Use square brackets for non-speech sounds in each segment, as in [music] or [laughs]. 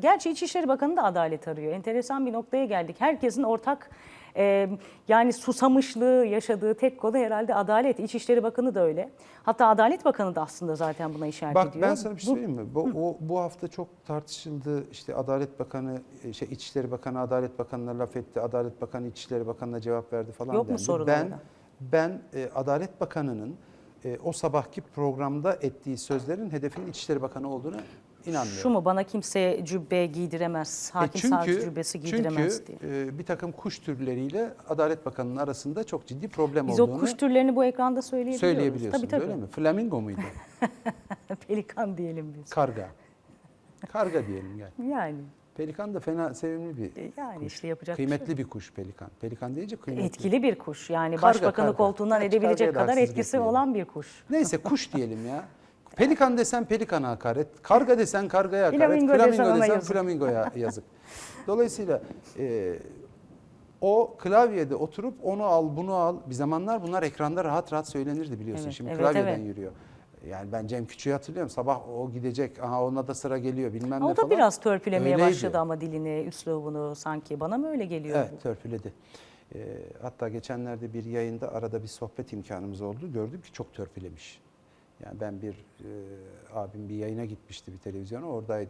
Gerçi İçişleri Bakanı da adalet arıyor. Enteresan bir noktaya geldik. Herkesin ortak e, yani susamışlığı yaşadığı tek konu herhalde adalet. İçişleri Bakanı da öyle. Hatta Adalet Bakanı da aslında zaten buna işaret Bak ediyor. ben sana bir şey söyleyeyim mi? Bu, o, bu hafta çok tartışıldı. İşte Adalet Bakanı, e, şey İçişleri Bakanı Adalet Bakanı'na laf etti. Adalet Bakanı İçişleri Bakanı'na cevap verdi falan Yok mu dendi. sorun Ben orada? ben e, Adalet Bakanı'nın e, o sabahki programda ettiği sözlerin hedefinin İçişleri Bakanı olduğunu inanmıyorum. Şu mu bana kimse cübbe giydiremez, E hakim savcı cübbesi giydiremez çünkü diye. e, bir takım kuş türleriyle Adalet Bakanı'nın arasında çok ciddi problem Biz olduğunu o kuş türlerini bu ekranda söyleyebiliyoruz. söyleyebiliyorsun Tabii tabii. öyle mi? Flamingo muydu? [laughs] Pelikan diyelim biz. Karga. Karga diyelim gel. Yani, Pelikan da fena sevimli bir e, yani kuş. işte yapacak bir şey Kıymetli bir kuş pelikan. Pelikan deyince kıymetli. etkili bir kuş. Yani Karga, başbakanı karga. koltuğundan Gerçi edebilecek kadar etkisi etmeyelim. olan bir kuş. Neyse kuş diyelim ya. [laughs] Pelikan desen pelikana hakaret. Karga desen kargaya hakaret. Flamingo Flamingo, desen desen yazık. flamingoya [laughs] yazık. Dolayısıyla e, o klavyede oturup onu al bunu al. Bir zamanlar bunlar ekranda rahat rahat söylenirdi biliyorsun. Evet, Şimdi evet, klavyeden evet. yürüyor. Yani ben Cem Küçük'ü hatırlıyorum. Sabah o gidecek. Aha ona da sıra geliyor bilmem O ne da falan. biraz törpülemeye Öyleydi. başladı ama dilini, üslubunu sanki. Bana mı öyle geliyor? Evet törpüledi. Ee, hatta geçenlerde bir yayında arada bir sohbet imkanımız oldu. Gördüm ki çok törpülemiş. Yani ben bir e, abim bir yayına gitmişti bir televizyona. Orada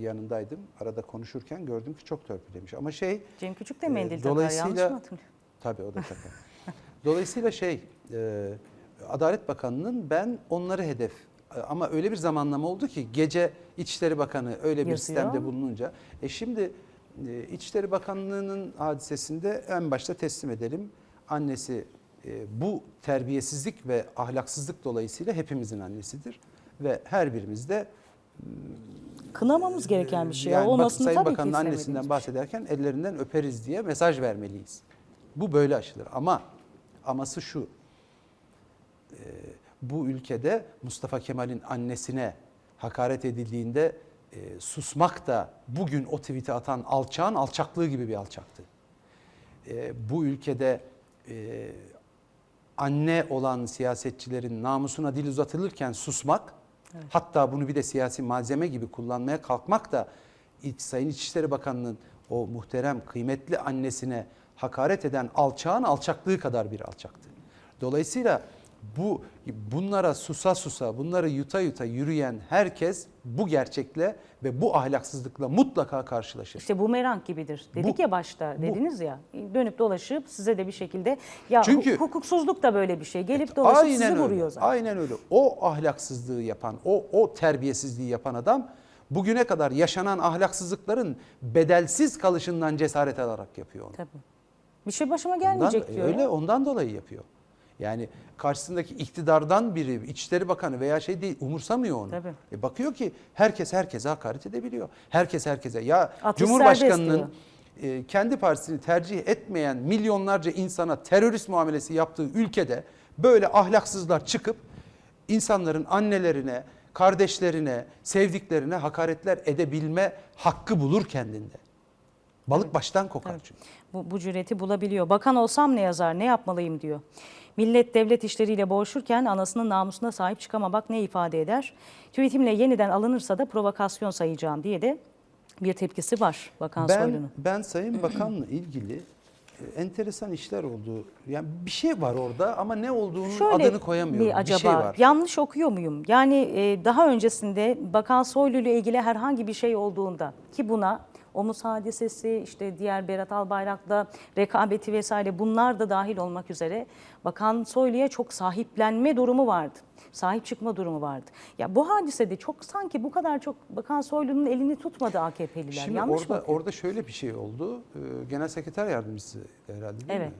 yanındaydım. Arada konuşurken gördüm ki çok törpülemiş. Ama şey Cem Küçük de e, mendil takar yanlış mı hatırlıyorum? tabii o da takar. [laughs] Dolayısıyla şey e, Adalet Bakanı'nın ben onları hedef e, ama öyle bir zamanlama oldu ki gece İçişleri Bakanı öyle bir Yazıyor. sistemde bulununca e şimdi e, İçişleri Bakanlığı'nın hadisesinde en başta teslim edelim. Annesi e, bu terbiyesizlik ve ahlaksızlık dolayısıyla hepimizin annesidir ve her birimiz de Kınamamız gereken bir şey. yani Olmasını Sayın tabii Bakan'ın ki annesinden istemediğimiz. bahsederken ellerinden öperiz diye mesaj vermeliyiz. Bu böyle aşılır ama aması şu. e, bu ülkede Mustafa Kemal'in annesine hakaret edildiğinde e, susmak da bugün o tweet'i atan alçağın alçaklığı gibi bir alçaktı. E, bu ülkede e, anne olan siyasetçilerin namusuna dil uzatılırken susmak, hatta bunu bir de siyasi malzeme gibi kullanmaya kalkmak da Sayın İçişleri Bakanı'nın o muhterem, kıymetli annesine hakaret eden alçağın alçaklığı kadar bir alçaktı. Dolayısıyla bu bunlara susa susa, bunları yuta yuta yürüyen herkes bu gerçekle ve bu ahlaksızlıkla mutlaka karşılaşır. İşte bumerang gibidir. Dedik Bu- ya başta, bu- dediniz ya. Dönüp dolaşıp size de bir şekilde ya Çünkü- hu- hukuksuzluk da böyle bir şey. Gelip dolaşıp sizi Aynen vuruyor öyle. zaten. Aynen öyle. O ahlaksızlığı yapan, o o terbiyesizliği yapan adam bugüne kadar yaşanan ahlaksızlıkların bedelsiz kalışından cesaret alarak yapıyor onu. Tabii. Bir şey başıma Ondan, gelmeyecek diyor. öyle ya. ondan dolayı yapıyor. Yani karşısındaki iktidardan biri, İçişleri Bakanı veya şey değil umursamıyor onu. Tabii. E bakıyor ki herkes herkese hakaret edebiliyor. Herkes herkese. Ya Atış Cumhurbaşkanının e, kendi partisini tercih etmeyen milyonlarca insana terörist muamelesi yaptığı ülkede böyle ahlaksızlar çıkıp insanların annelerine, kardeşlerine, sevdiklerine hakaretler edebilme hakkı bulur kendinde. Balık baştan kokar Evet. çünkü. Bu, bu cüreti bulabiliyor. Bakan olsam ne yazar, ne yapmalıyım diyor. Millet devlet işleriyle boğuşurken anasının namusuna sahip çıkamamak ne ifade eder? Tweetimle yeniden alınırsa da provokasyon sayacağım diye de bir tepkisi var Bakan Ben, Soylu'nun. ben Sayın Bakan'la ilgili e, enteresan işler oldu. Yani bir şey var orada ama ne olduğunun Şöyle adını koyamıyorum. mi acaba Bir şey var. yanlış okuyor muyum? Yani e, daha öncesinde Bakan Soylu ile ilgili herhangi bir şey olduğunda ki buna omuz hadisesi işte diğer Berat Albayrak'la rekabeti vesaire bunlar da dahil olmak üzere Bakan Soylu'ya çok sahiplenme durumu vardı. Sahip çıkma durumu vardı. Ya bu hadisede çok sanki bu kadar çok Bakan Soylu'nun elini tutmadı AKP'liler. Şimdi Yanlış mı? orada okuyorum? orada şöyle bir şey oldu. Ee, Genel Sekreter Yardımcısı herhalde değil Evet. mi?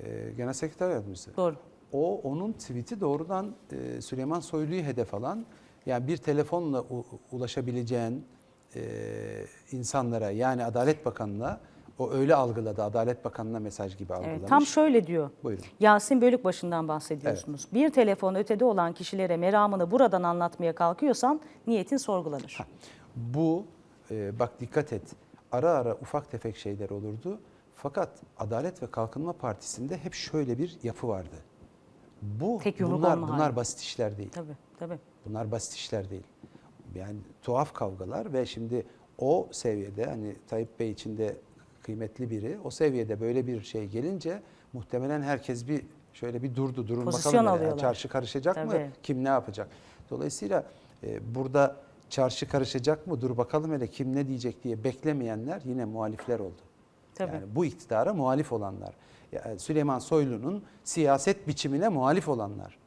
Ee, Genel Sekreter Yardımcısı. Doğru. O onun tweet'i doğrudan e, Süleyman Soylu'yu hedef alan yani bir telefonla ulaşabileceğin e, insanlara yani Adalet Bakanı'na o öyle algıladı. Adalet Bakanı'na mesaj gibi algılamış. Evet, tam şöyle diyor. Buyurun. Yasin Bölükbaşı'ndan bahsediyorsunuz. Bir telefon ötede olan kişilere meramını buradan anlatmaya kalkıyorsan niyetin sorgulanır. Bu e, bak dikkat et ara ara ufak tefek şeyler olurdu. Fakat Adalet ve Kalkınma Partisi'nde hep şöyle bir yapı vardı. Bu Tek bunlar bunlar hali. basit işler değil. Tabii tabii. Bunlar basit işler değil. Yani tuhaf kavgalar ve şimdi o seviyede hani Tayyip Bey için de kıymetli biri o seviyede böyle bir şey gelince muhtemelen herkes bir şöyle bir durdu durun Pozisyon bakalım alıyorlar. çarşı karışacak mı Tabii. kim ne yapacak. Dolayısıyla e, burada çarşı karışacak mı dur bakalım hele kim ne diyecek diye beklemeyenler yine muhalifler oldu. Tabii. Yani bu iktidara muhalif olanlar. Yani Süleyman Soylu'nun siyaset biçimine muhalif olanlar.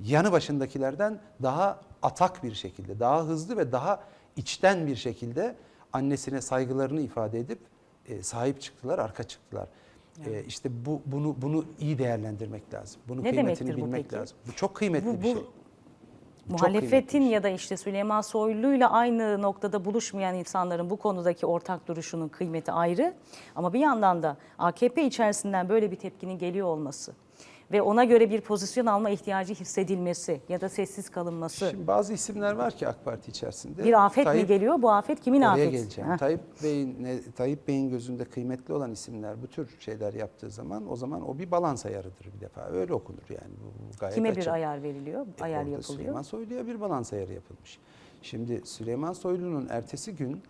Yanı başındakilerden daha atak bir şekilde, daha hızlı ve daha içten bir şekilde annesine saygılarını ifade edip e, sahip çıktılar, arka çıktılar. E, işte bu bunu bunu iyi değerlendirmek lazım. Bunun Ne kıymetini demektir bu bilmek peki? lazım. Bu çok kıymetli Bu- bir bu şey. Bu bir Muhalefetin şey. ya da işte Süleyman Soylu'yla aynı noktada buluşmayan insanların bu konudaki ortak duruşunun kıymeti ayrı. Ama bir yandan da AKP içerisinden böyle bir tepkinin geliyor olması ve ona göre bir pozisyon alma ihtiyacı hissedilmesi ya da sessiz kalınması Şimdi bazı isimler var ki AK Parti içerisinde. bir afet mi Tayyip- geliyor? Bu afet kimin Oraya afeti? geleceğim. Heh. Tayyip Bey'in Tayyip Bey'in gözünde kıymetli olan isimler bu tür şeyler yaptığı zaman o zaman o bir balans ayarıdır bir defa. Öyle okunur yani. Bu, bu gayet Kime açık. bir ayar veriliyor? E, ayar yapılıyor. Süleyman Soylu'ya bir balans ayarı yapılmış. Şimdi Süleyman Soylu'nun ertesi gün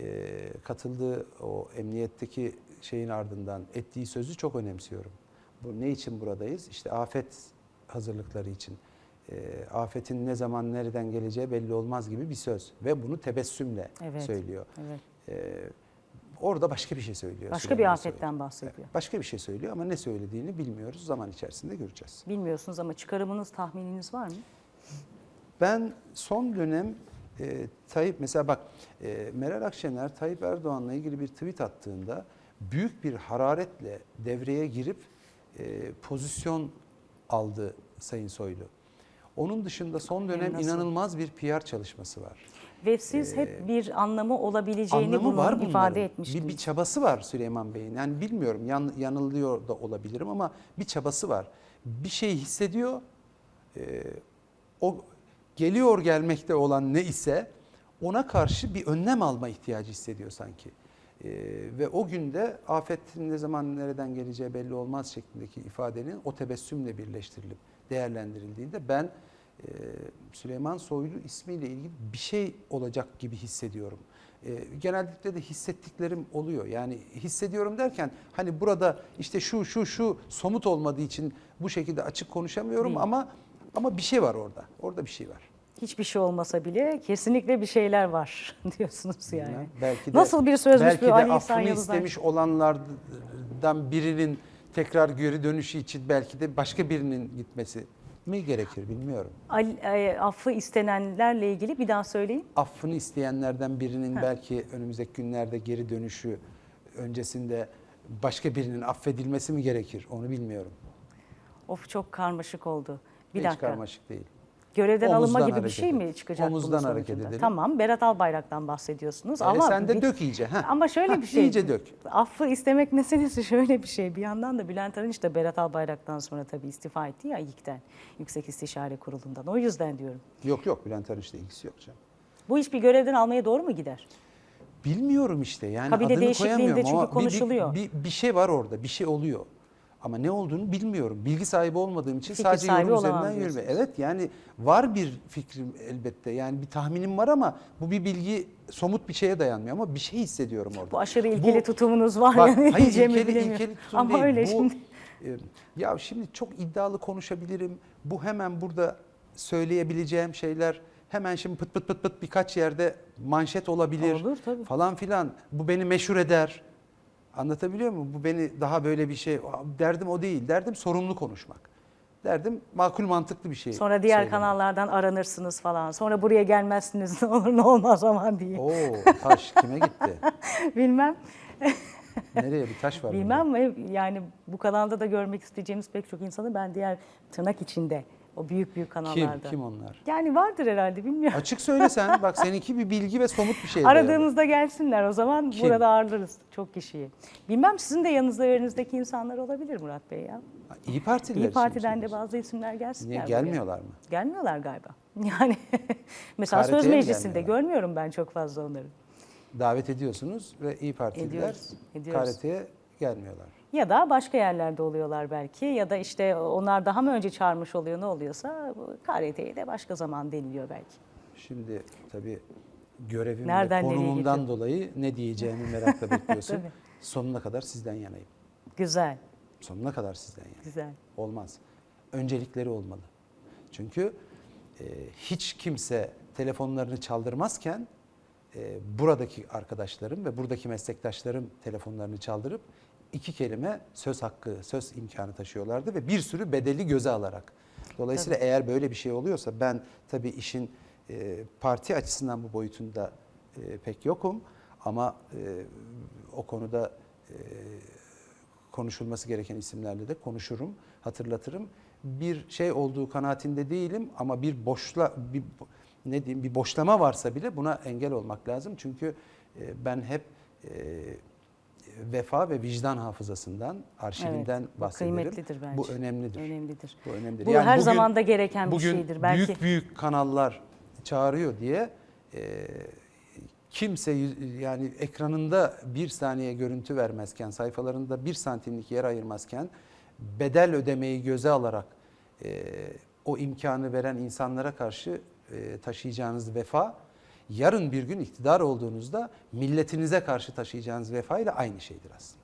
e, katıldığı o emniyetteki şeyin ardından ettiği sözü çok önemsiyorum. Bu ne için buradayız? İşte afet hazırlıkları için. E, afetin ne zaman nereden geleceği belli olmaz gibi bir söz ve bunu tebessümle Evet. söylüyor. Evet. E, orada başka bir şey söylüyor. Başka Süleyman bir afetten bahsediyor. Evet, Başka bir şey söylüyor ama ne söylediğini bilmiyoruz. Zaman içerisinde göreceğiz. Bilmiyorsunuz ama çıkarımınız, tahmininiz var mı? Ben son dönem e, Tayyip mesela bak e, Meral Akşener Tayyip Erdoğan'la ilgili bir tweet attığında büyük bir hararetle devreye girip e, pozisyon aldı Sayın Soylu. Onun dışında son dönem Nasıl? inanılmaz bir PR çalışması var. Ve siz hep bir anlamı olabileceğini Ee, Anlamı bunun var bunların. ifade Bir, etmiştiniz. bir çabası var Süleyman Bey'in. Yani bilmiyorum yan, yanılıyor da olabilirim ama bir çabası var. Bir şey hissediyor. e, o geliyor gelmekte olan ne ise ona karşı bir önlem alma ihtiyacı hissediyor sanki. E, ve o günde afetin ne zaman nereden geleceği belli olmaz şeklindeki ifadenin o tebessümle birleştirilip değerlendirildiğinde ben e, Süleyman Soylu ismiyle ilgili bir şey olacak gibi hissediyorum. E, genellikle de hissettiklerim oluyor. Yani hissediyorum derken hani burada işte şu şu şu somut olmadığı için bu şekilde açık konuşamıyorum Değil. ama ama bir şey var orada. Orada bir şey var. Hiçbir şey olmasa bile kesinlikle bir şeyler var [laughs] diyorsunuz yani. Bilmem. Belki de, Nasıl bir sözmüş belki bu Ali İhsan Yıldız'dan? istemiş olanlardan birinin tekrar geri dönüşü için belki de başka birinin gitmesi mi gerekir bilmiyorum. Ali, e, affı istenenlerle ilgili bir daha söyleyin. affını isteyenlerden birinin belki önümüzdeki günlerde geri dönüşü öncesinde başka birinin affedilmesi mi gerekir onu bilmiyorum. Of çok karmaşık oldu. Bir Hiç dakika. karmaşık değil. Görevden alınma Omuzdan gibi bir hareket şey mi çıkacak bunun Omuzdan hareket sonucunda? edelim. Tamam Berat Albayrak'tan bahsediyorsunuz. Ama sen de bir- dök iyice. heh. Ama şöyle Heh, bir şey. İyice dök. Affı istemek [laughs] meselesi şöyle bir şey. Bir yandan da Bülent Arınç da Berat Albayrak'tan sonra tabii istifa etti ya İlk'ten. Yüksek İstişare Kurulu'ndan. O yüzden diyorum. Yok yok Bülent Arınç'la ilgisi yok canım. Bu iş bir görevden almaya doğru mu gider? Bilmiyorum işte yani Kabine adını değişikliğinde koyamıyorum çünkü ama bir- konuşuluyor. Bir, bir, bir şey var orada, bir şey oluyor. Ama ne olduğunu bilmiyorum. Bilgi sahibi olmadığım için Fikir sadece yorum üzerinden yürüme. Evet yani var bir fikrim elbette. Yani bir tahminim var ama bu bir bilgi somut bir şeye dayanmıyor ama bir şey hissediyorum orada. Bu aşırı ilkeli Bu- tutumunuz var Bak, ya ne hayır ilkeli, ilkeli tutum Ama değil. öyle Bu, şimdi. e, ya şimdi çok iddialı konuşabilirim. Bu hemen burada söyleyebileceğim şeyler hemen şimdi pıt pıt pıt pıt birkaç yerde manşet olabilir Olur, tabii. falan filan. Bu beni meşhur eder. Anlatabiliyor muyum? Bu beni daha böyle bir şey derdim o değil. Derdim sorumlu konuşmak. Derdim makul mantıklı bir şey. Sonra diğer söylemek. kanallardan aranırsınız falan. Sonra buraya gelmezsiniz ne olur ne olmaz aman diye. Oo taş kime gitti? [laughs] Bilmem. Nereye bir taş var? Bilmem ve yani bu kanalda da görmek isteyeceğimiz pek çok insanı ben diğer tırnak içinde o büyük büyük Kim? kanallarda. Kim onlar? Yani vardır herhalde bilmiyorum. Açık söylesen. Bak seninki bir bilgi ve somut bir şey. Aradığımızda gelsinler o zaman Kim? burada ağırlarız çok kişiyi. Bilmem sizin de yanınızda yerinizdeki insanlar olabilir Murat Bey ya. İyi Partililer İyi Parti'den de bazı isimler gelsinler. Niye buraya. gelmiyorlar mı? Gelmiyorlar galiba. [laughs] Yani mesela KRT'ye söz meclisinde görmüyorum ben çok fazla onları. Davet ediyorsunuz ve İyi Partililer Ediyoruz, ediyoruz. KRT'ye gelmiyorlar. Ya da başka yerlerde oluyorlar belki ya da işte onlar daha mı önce çağırmış oluyor ne oluyorsa bu KRT'ye de başka zaman deniliyor belki. Şimdi tabii görevim Nereden ve konumumdan dolayı ne diyeceğimi merakla bekliyorsun. [laughs] Sonuna kadar sizden yanayım. Güzel, Sonuna kadar sizden yanayım. güzel. Olmaz. Öncelikleri olmalı. Çünkü e, hiç kimse telefonlarını çaldırmazken e, buradaki arkadaşlarım ve buradaki meslektaşlarım telefonlarını çaldırıp iki kelime söz hakkı, söz imkanı taşıyorlardı ve bir sürü bedeli göze alarak. Dolayısıyla eğer böyle bir şey oluyorsa ben tabii işin e, parti açısından bu boyutunda e, pek yokum ama e, o konuda e, konuşulması gereken isimlerle de konuşurum, hatırlatırım. Bir şey olduğu kanaatinde değilim ama bir boşla bir ne diyeyim bir boşlama varsa bile buna engel olmak lazım. Çünkü e, ben hep e, vefa ve vicdan hafızasından, arşivinden Evet, bu bahsederim. kıymetlidir bence. Bu önemlidir. Önemlidir. Bu önemlidir. Bu Yani her bugün- zaman da gereken bir Bugün şeydir. Belki büyük büyük kanallar çağırıyor diye e, kimse yani ekranında bir saniye görüntü vermezken, sayfalarında bir santimlik yer ayırmazken bedel ödemeyi göze alarak e, o imkanı veren insanlara karşı e, taşıyacağınız vefa yarın bir gün iktidar olduğunuzda milletinize karşı taşıyacağınız vefa ile aynı şeydir aslında.